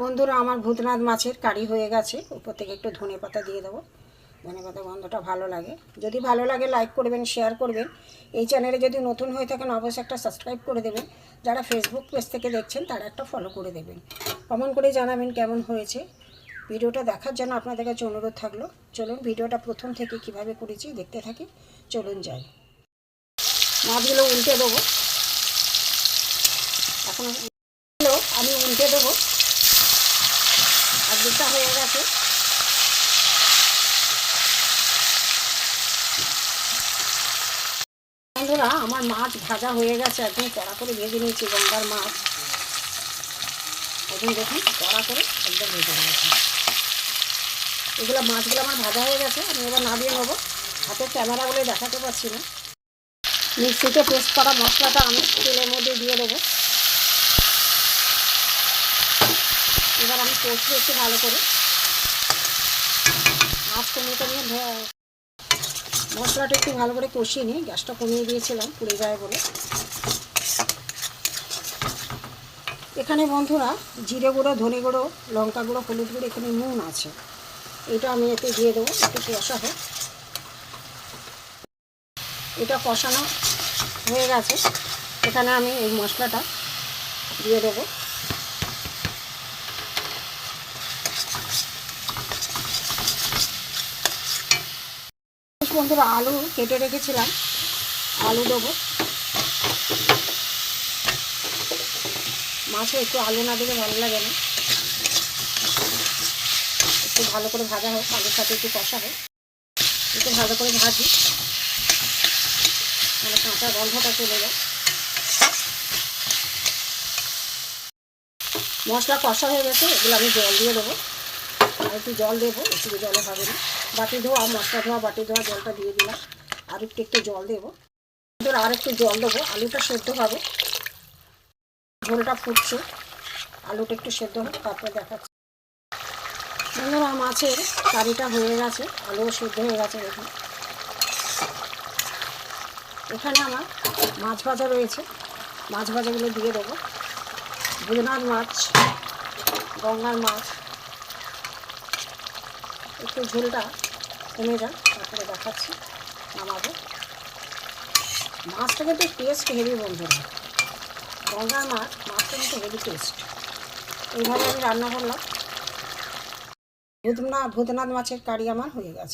বন্ধুরা, আমার ভূতনাথ মাছের কারি হয়ে গেছে। উপর থেকে একটু ধনে পাতা দিয়ে দেবো। ধনে পাতা গন্ধটা ভালো লাগে। যদি ভালো লাগে লাইক করবেন শেয়ার করবেন। এই চ্যানেলে যদি নতুন হয়ে থাকেন, অবশ্যই একটা সাবস্ক্রাইব করে দেবেন। যারা ফেসবুক পেজ থেকে দেখছেন, তারা একটা ফলো করে দেবেন। কমেন্ট করে জানাবেন কেমন হয়েছে। ভিডিওটা দেখার জন্য আপনাদের কাছে অনুরোধ থাকল। চলুন ভিডিওটা প্রথম থেকে কীভাবে করেছি দেখতে থাকি। চলুন যাই। মাছগুলো উল্টে দেবো। এখন আমি উল্টে দেবো। অর্ধেকটা হয়ে গেছে। বন্ধুরা, আমার মাছ ভাজা হয়ে গেছে। একদম কড়া করে ভেজে নিয়েছি, গঙ্গার মাছ। এখন দেখুন, কড়া করে একদম ভেজে নিয়েছি। এগুলো মাছগুলো আমার ভাজা হয়ে গেছে, আমি এবার নামিয়ে নেব। হাতে ক্যামেরা বলে দেখাতে পারছি না। মিক্সিতে পেস্ট করা মশলাটা আমি তেলের মধ্যে দিয়ে দেবো। এবার আমি কষবো একটু ভালো করে। মাছ কমিয়ে কমিয়ে মশলাটা একটু ভালো করে কষিয়ে নিই। গ্যাসটা কমিয়ে দিয়েছিলাম পুড়ে যায় বলে। এখানে বন্ধুরা জিরে গুঁড়ো, ধনে গুঁড়ো, লঙ্কা গুঁড়ো, হলুদ গুঁড়ো এখানে নুন আছে। এটা আমি এতে দিয়ে দেবো, একটু কষা হোক। এটা কষানো হয়ে গেছে। এখানে আমি এই মশলাটা দিয়ে দেবো। বন্ধুরা আলু কেটে রেখেছিলাম, আলু দেবো। মাছে একটু আলু না দিলে ভালো লাগে না। একটু ভালো করে ভাজা হোক, আলুর সাথে একটু কষা হোক একটু ভালো করে ভাজি। মানে কাঁচা গন্ধটা চলে যায়। মশলা কষা হয়ে গেছে, এগুলো আমি জল দিয়ে দেবো। একটু জল দেবো, একটু জলে হবে না বাটি ধোয়া, মশলা ধোয়া, বাটি ধোয়া, জলটা দিয়ে দিলাম। আর একটু একটু জল দেবো। এবার আর একটু জল দেবো, আলুটা সেদ্ধ হবে। ঝোলটা ফুটছে। আলুটা একটু সেদ্ধ হবে তারপরে দেখাচ্ছি। বন্ধুরা মাছের কারিটা হয়ে গেছে। আলুও সেদ্ধ হয়ে গেছে, দেখুন। এখানে আমার মাছ ভাজা রয়েছে। মাছ ভাজাগুলো দিয়ে দেবো। বুদনার মাছ, গঙ্গার মাছ একটু ঝোলটা কমে যান তারপরে দেখাচ্ছি, নামাবো। মাছটা কিন্তু টেস্ট হেভি বন্ধুরা। গঙ্গার মাছ, মাছটা কিন্তু হেভি টেস্ট এইভাবে আমি রান্না করলাম। ভূতনা ভূতনাথ মাছের কারি আমার হয়ে গেছে।